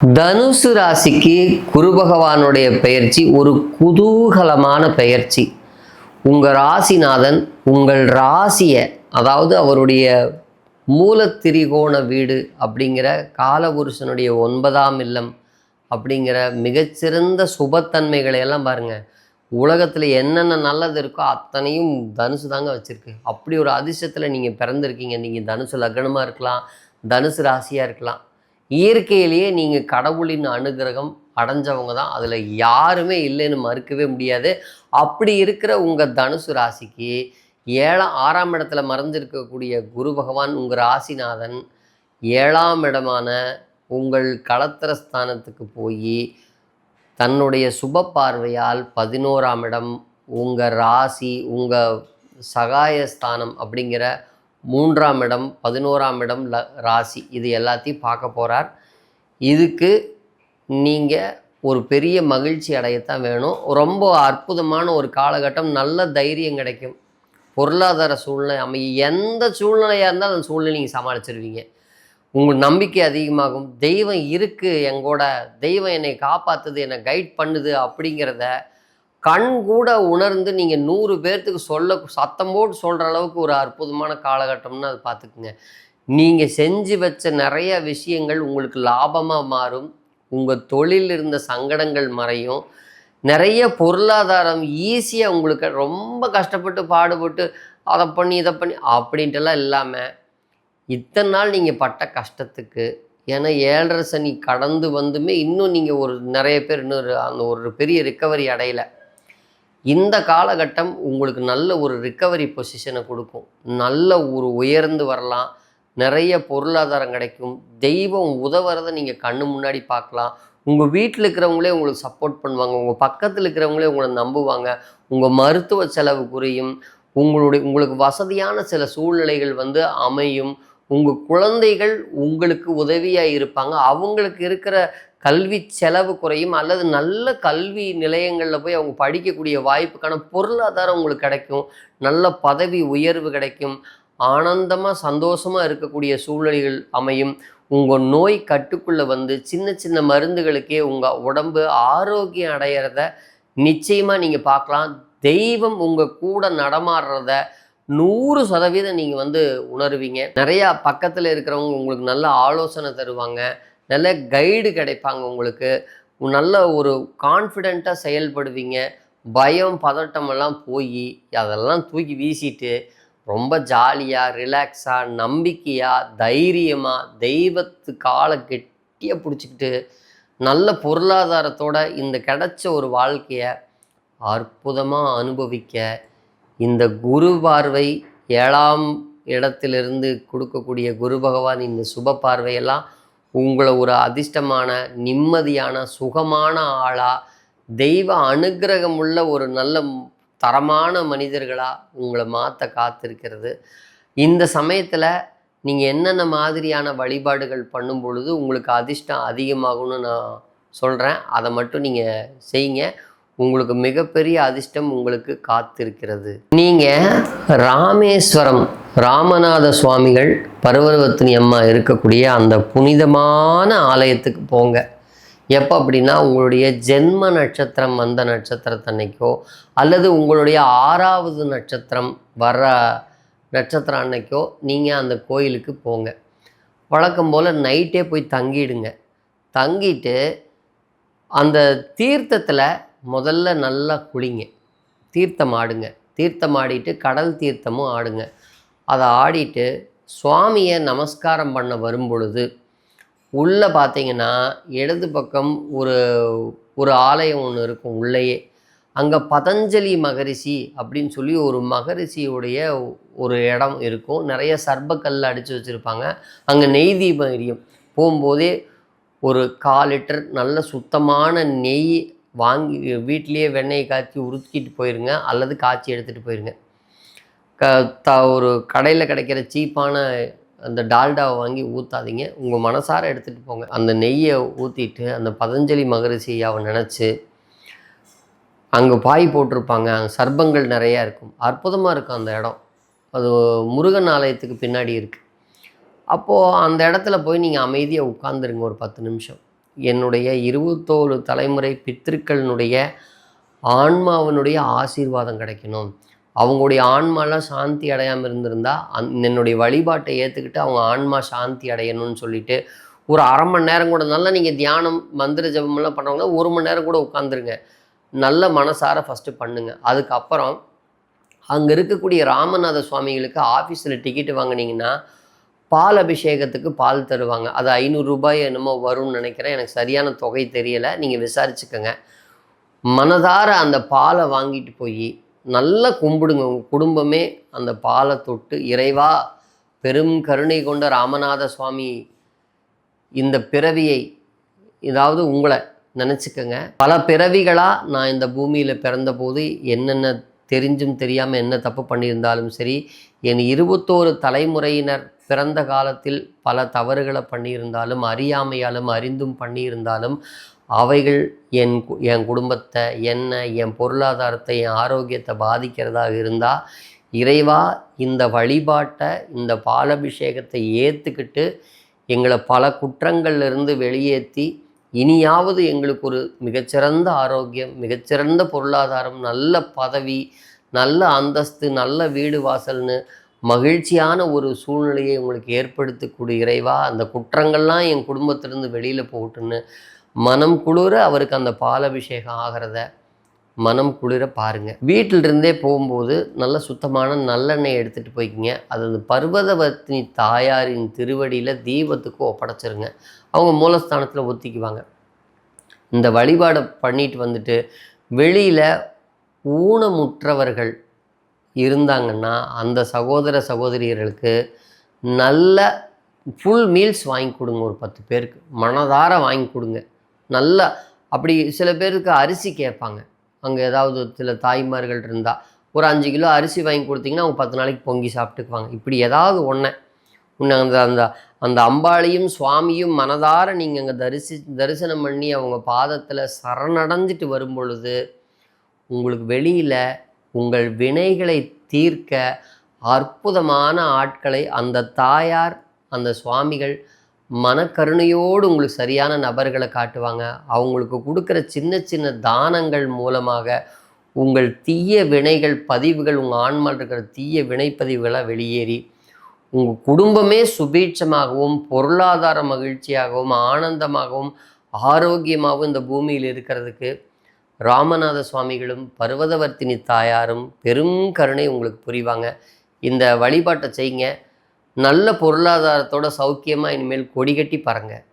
தனுசு ராசிக்கு குரு பகவானுடைய பெயர்ச்சி ஒரு குதூகலமான பெயர்ச்சி. உங்கள் ராசிநாதன் உங்கள் ராசியை அதாவது அவருடைய மூலத்திரிகோண வீடு அப்படிங்கிற காலபுருஷனுடைய ஒன்பதாம் இல்லம் அப்படிங்கிற மிகச்சிறந்த சுபத்தன்மைகளை எல்லாம் பாருங்கள் உலகத்தில் என்னென்ன நல்லது இருக்கோ அத்தனையும் தனுசு தாங்க வச்சுருக்கு. அப்படி ஒரு அதிர்ஷ்டத்தில் நீங்கள் பிறந்திருக்கீங்க. நீங்கள் தனுசு லக்னமாக இருக்கலாம் தனுசு ராசியாக இருக்கலாம். இயற்கையிலேயே நீங்கள் கடவுளின் அனுகிரகம் அடைஞ்சவங்க தான். அதில் யாருமே இல்லைன்னு மறுக்கவே முடியாது. அப்படி இருக்கிற உங்கள் தனுசு ராசிக்கு ஏழாம் ஆறாம் இடத்துல மறைஞ்சிருக்கக்கூடிய குரு பகவான் உங்கள் ராசிநாதன் ஏழாம் இடமான உங்கள் களத்திர ஸ்தானத்துக்கு போய் தன்னுடைய சுப பார்வையால் பதினோராம் இடம் உங்கள் ராசி உங்கள் சகாயஸ்தானம் அப்படிங்கிற மூன்றாம் இடம் பதினோராம் இடம் ல ராசி. இது எல்லாத்தையும் பார்க்க போகிறார் இதுக்கு நீங்கள் ஒரு பெரிய மகிழ்ச்சி அடையத்தான் வேணும். ரொம்ப அற்புதமான ஒரு காலகட்டம். நல்ல தைரியம் கிடைக்கும். பொருளாதார சூழ்நிலை அமைய எந்த சூழ்நிலையாக இருந்தாலும் அந்த சூழ்நிலை நீங்கள் சமாளிச்சிருவீங்க. உங்கள் நம்பிக்கை அதிகமாகும். தெய்வம் இருக்குது எங்கூட. தெய்வம் என்னை காப்பாற்றுது என்னை கைட் பண்ணுது அப்படிங்கிறத கண் கூட உணர்ந்து நீங்கள் நூறு பேர்த்துக்கு சொல்ல சத்தம் போட்டு சொல்கிற அளவுக்கு ஒரு அற்புதமான காலகட்டம்னு அதை பார்த்துக்குங்க. நீங்கள் செஞ்சு வச்ச நிறைய விஷயங்கள் உங்களுக்கு லாபமாக மாறும். உங்கள் தொழில் இருந்த சங்கடங்கள் மறையும். நிறைய பொருளாதாரம் ஈஸியாக உங்களுக்கு ரொம்ப கஷ்டப்பட்டு பாடுபட்டு அதை பண்ணி இதை பண்ணி அப்படின்ட்டுலாம் இல்லாமல் இத்தனை நாள் நீங்கள் பட்ட கஷ்டத்துக்கு ஏன்னா ஏழரை சனி கடந்து வந்துமே இன்னும் நீங்கள் ஒரு நிறைய பேர் இன்னொரு அந்த ஒரு பெரிய ரிக்கவரி அடையலை. இந்த காலகட்டம் உங்களுக்கு நல்ல ஒரு ரிக்கவரி பொசிஷனை கொடுக்கும். நல்ல ஒரு உயர்ந்து வரலாம். நிறைய பொருளாதாரம் கிடைக்கும். தெய்வம் உதவுறதை நீங்கள் கண்ணு முன்னாடி பார்க்கலாம். உங்கள் வீட்டில் இருக்கிறவங்களே உங்களுக்கு சப்போர்ட் பண்ணுவாங்க. உங்கள் பக்கத்தில் இருக்கிறவங்களே உங்களை நம்புவாங்க. உங்கள் மருத்துவ செலவு குறையும். உங்களுடைய உங்களுக்கு வசதியான சில சூழ்நிலைகள் வந்து அமையும். உங்கள் குழந்தைகள் உங்களுக்கு உதவியாக இருப்பாங்க. அவங்களுக்கு இருக்கிற கல்வி செலவு குறையும். அல்லது நல்ல கல்வி நிலையங்களில் போய் அவங்க படிக்கக்கூடிய வாய்ப்புக்கான பொருளாதாரம் உங்களுக்கு கிடைக்கும். நல்ல பதவி உயர்வு கிடைக்கும். ஆனந்தமாக சந்தோஷமாக இருக்கக்கூடிய சூழ்நிலைகள் அமையும். உங்கள் நோய் கட்டுக்குள்ளே வந்து சின்ன சின்ன மருந்துகளுக்கே உங்கள் உடம்பு ஆரோக்கியம் அடையிறத நிச்சயமாக நீங்கள் பார்க்கலாம். தெய்வம் உங்கள் கூட நடமாடுறத நூறு சதவீதம் நீங்கள் வந்து உணருவீங்க. நிறையா பக்கத்தில் இருக்கிறவங்க உங்களுக்கு நல்ல ஆலோசனை தருவாங்க. நல்ல கைடு கிடைப்பாங்க உங்களுக்கு. நல்ல ஒரு கான்ஃபிடெண்ட்டாக செயல்படுவீங்க. பயம் பதட்டமெல்லாம் போய் அதெல்லாம் தூக்கி வீசிட்டு ரொம்ப ஜாலியாக ரிலாக்ஸாக நம்பிக்கையாக தைரியமாக தெய்வத்து காலை கெட்டியாக பிடிச்சிக்கிட்டு நல்ல பொருளாதாரத்தோட இந்த கிடைச்ச ஒரு வாழ்க்கையை அற்புதமாக அனுபவிக்க இந்த குரு பார்வை ஏழாம் இடத்திலிருந்து கொடுக்கக்கூடிய குரு பகவான் இந்த சுப பார்வையெல்லாம் உங்களை ஒரு அதிர்ஷ்டமான நிம்மதியான சுகமான ஆளாக தெய்வ அனுக்கிரகமுள்ள ஒரு நல்ல தரமான மனிதர்களாக உங்களை மாற்ற காத்திருக்கிறது. இந்த சமயத்தில் நீங்கள் என்னென்ன மாதிரியான வழிபாடுகள் பண்ணும் பொழுது உங்களுக்கு அதிர்ஷ்டம் அதிகமாகும்னு நான் சொல்கிறேன் அதை மட்டும் நீங்கள் செய்யுங்க. உங்களுக்கு மிகப்பெரிய அதிர்ஷ்டம் உங்களுக்கு காத்திருக்கிறது. நீங்கள் ராமேஸ்வரம் ராமநாத சுவாமிகள் பருவர்வத்தினி அம்மா இருக்கக்கூடிய அந்த புனிதமான ஆலயத்துக்கு போங்க. எப்போ அப்படின்னா உங்களுடைய ஜென்ம நட்சத்திரம் வந்த நட்சத்திரத்தன்னைக்கோ அல்லது உங்களுடைய ஆறாவது நட்சத்திரம் வர்ற நட்சத்திரம் அன்னைக்கோ நீங்கள் அந்த கோயிலுக்கு போங்க. வழக்கம் போல் நைட்டே போய் தங்கிடுங்க. தங்கிட்டு அந்த தீர்த்தத்தில் முதல்ல நல்லா குளிங்க. தீர்த்தம் ஆடுங்க. தீர்த்தம் ஆடிட்டு கடல் தீர்த்தமும் ஆடுங்க. அதை ஆடிட்டு சுவாமியை நமஸ்காரம் பண்ண வரும் பொழுது உள்ளே பார்த்தீங்கன்னா இடது பக்கம் ஒரு ஒரு ஆலயம் ஒன்று இருக்கும் உள்ளேயே. அங்கே பதஞ்சலி மகரிஷி அப்படின்னு சொல்லி ஒரு மகரிஷியுடைய ஒரு இடம் இருக்கும். நிறைய சர்பக்கல்ல அடித்து வச்சுருப்பாங்க. அங்கே நெய் தீபம் எரியும். போகும்போதே ஒரு கால் லிட்டர் நல்ல சுத்தமான நெய் வாங்கி வீட்டிலேயே வெண்ணெயை காய்ச்சி உருக்கிட்டு போயிருங்க அல்லது காய்ச்சி எடுத்துகிட்டு போயிருங்க. க த ஒரு கடையில் கிடைக்கிற சீப்பான அந்த டால்டாவை வாங்கி ஊற்றாதீங்க உங்கள் மனசார எடுத்துகிட்டு போங்க. அந்த நெய்யை ஊற்றிட்டு அந்த பதஞ்சலி மகரிஷியாவை நினச்சி அங்கே பாய் போட்டிருப்பாங்க. அங்கே சர்ப்பங்கள் நிறையா இருக்கும். அற்புதமாக இருக்கும் அந்த இடம். அது முருகன் ஆலயத்துக்கு பின்னாடி இருக்குது அப்போது அந்த இடத்துல போய் நீங்கள் அமைதியாக உட்காந்துருங்க ஒரு பத்து நிமிஷம். என்னுடைய இருபத்தோரு தலைமுறை பித்திருக்களினுடைய ஆன்மாவினுடைய ஆசீர்வாதம் கிடைக்கணும். அவங்களுடைய ஆன்மாலாம் சாந்தி அடையாமல் இருந்திருந்தா அந் என்னுடைய வழிபாட்டை ஏற்றுக்கிட்டு அவங்க ஆன்மா சாந்தி அடையணும்னு சொல்லிட்டு ஒரு அரை மணி நேரம் கூட நல்லா நீங்கள் தியானம் மந்திர ஜபமெல்லாம் பண்ணுறவங்க ஒரு மணி நேரம் கூட உட்காந்துருங்க நல்ல மனசார ஃபஸ்ட்டு பண்ணுங்கள் அதுக்கப்புறம் அங்கே இருக்கக்கூடிய ராமநாத சுவாமிகளுக்கு ஆஃபீஸில் டிக்கெட் வாங்குனீங்கன்னா பால் அபிஷேகத்துக்கு பால் தருவாங்க. அது ஐநூறுரூபாய் என்னமோ வரும்னு நினைக்கிறேன். எனக்கு சரியான தொகை தெரியலை. நீங்கள் விசாரிச்சுக்கோங்க. மனதார அந்த பாலை வாங்கிட்டு போய் நல்லா கும்பிடுங்க. உங்கள் குடும்பமே அந்த பாலை தொட்டு இறைவா பெரும் கருணை கொண்ட ராமநாத சுவாமி இந்த பிறவியை ஏதாவது உங்களை நினச்சிக்கோங்க. பல பிறவிகளாக நான் இந்த பூமியில் பிறந்தபோது என்னென்ன தெரிஞ்சும் தெரியாமல் என்ன தப்பு பண்ணியிருந்தாலும் சரி என் இருபத்தோரு தலைமுறையினர் பிறந்த காலத்தில் பல தவறுகளை பண்ணியிருந்தாலும் அறியாமையாலும் அறிந்தும் பண்ணியிருந்தாலும் அவைகள் என் கு- என் குடும்பத்தை என்ன என் பொருளாதாரத்தை என் ஆரோக்கியத்தை பாதிக்கிறதாக இருந்தால் இறைவா இந்த வழிபாட்டை இந்த பாலபிஷேகத்தை ஏற்றுக்கிட்டு எங்களை பல குற்றங்கள்லேருந்து வெளியேற்றி இனியாவது எங்களுக்கு ஒரு மிகச்சிறந்த ஆரோக்கியம் மிகச்சிறந்த பொருளாதாரம் நல்ல பதவி நல்ல அந்தஸ்து நல்ல வீடு வாசல்னு மகிழ்ச்சியான ஒரு சூழ்நிலையை உங்களுக்கு ஏற்படுத்தக்கூடிய இறைவா அந்த குற்றங்கள்லாம் என் குடும்பத்திலேருந்து வெளியில் போகட்டுன்னு மனம் குளிர அவருக்கு அந்த பாலபிஷேகம் ஆகிறத மனம் குளிர பாருங்க. வீட்டிலிருந்தே போகும்போது நல்ல சுத்தமான நல்லெண்ணெய் எடுத்துகிட்டு போய்க்கிங்க. அது அந்த பர்வதவர்த்தினி தாயாரின் திருவடியில் தீபத்துக்கு ஒப்படைச்சிருங்க. அவங்க மூலஸ்தானத்தில் ஒத்திக்குவாங்க. இந்த வழிபாடை பண்ணிட்டு வந்துட்டு வெளியில் ஊனமுற்றவர்கள் இருந்தாங்கன்னா அந்த சகோதர சகோதரியர்களுக்கு நல்ல ஃபுல் மீல்ஸ் வாங்கி கொடுங்க ஒரு பத்து பேருக்கு. மனதார வாங்கி கொடுங்க. நல்ல அப்படி சில பேருக்கு அரிசி கேட்பாங்க. அங்கே ஏதாவது சில தாய்மார்கள் இருந்தால் ஒரு அஞ்சு கிலோ அரிசி வாங்கி கொடுத்தீங்கன்னா அவங்க பத்து நாளைக்கு பொங்கி சாப்பிட்டுக்குவாங்க. இப்படி ஏதாவது ஒன்று உன்னை அந்த அந்த அந்த அம்பாளையும் சுவாமியும் மனதார நீங்கள் அங்கே தரிசி தரிசனம் பண்ணி அவங்க பாதத்தில் சரணடைஞ்சிட்டு வரும் பொழுது உங்களுக்கு வெளியில் உங்கள் வினைகளை தீர்க்க அற்புதமான ஆட்களை அந்த தாயார் அந்த சுவாமிகள் மனக்கருணையோடு உங்களுக்கு சரியான நபர்களை காட்டுவாங்க. அவங்களுக்கு கொடுக்குற சின்ன சின்ன தானங்கள் மூலமாக உங்கள் தீய வினைகள் பதிவுகள் உங்கள் ஆன்மாவில் இருக்கிற தீய வினைப்பதிவுகளாக வெளியேறி உங்கள் குடும்பமே சுபீட்சமாகவும் பொருளாதார மகிழ்ச்சியாகவும் ஆனந்தமாகவும் ஆரோக்கியமாகவும் இந்த பூமியில் இருக்கிறதுக்கு ராமநாத சுவாமிகளும் பர்வதவர்த்தினி தாயாரும் பெரும் கருணை உங்களுக்கு புரிவாங்க. இந்த வழிபாட்டை செய்யுங்க. நல்ல பொருளாதாரத்தோட சௌக்கியமாக இனிமேல் கொடி கட்டி பறங்க.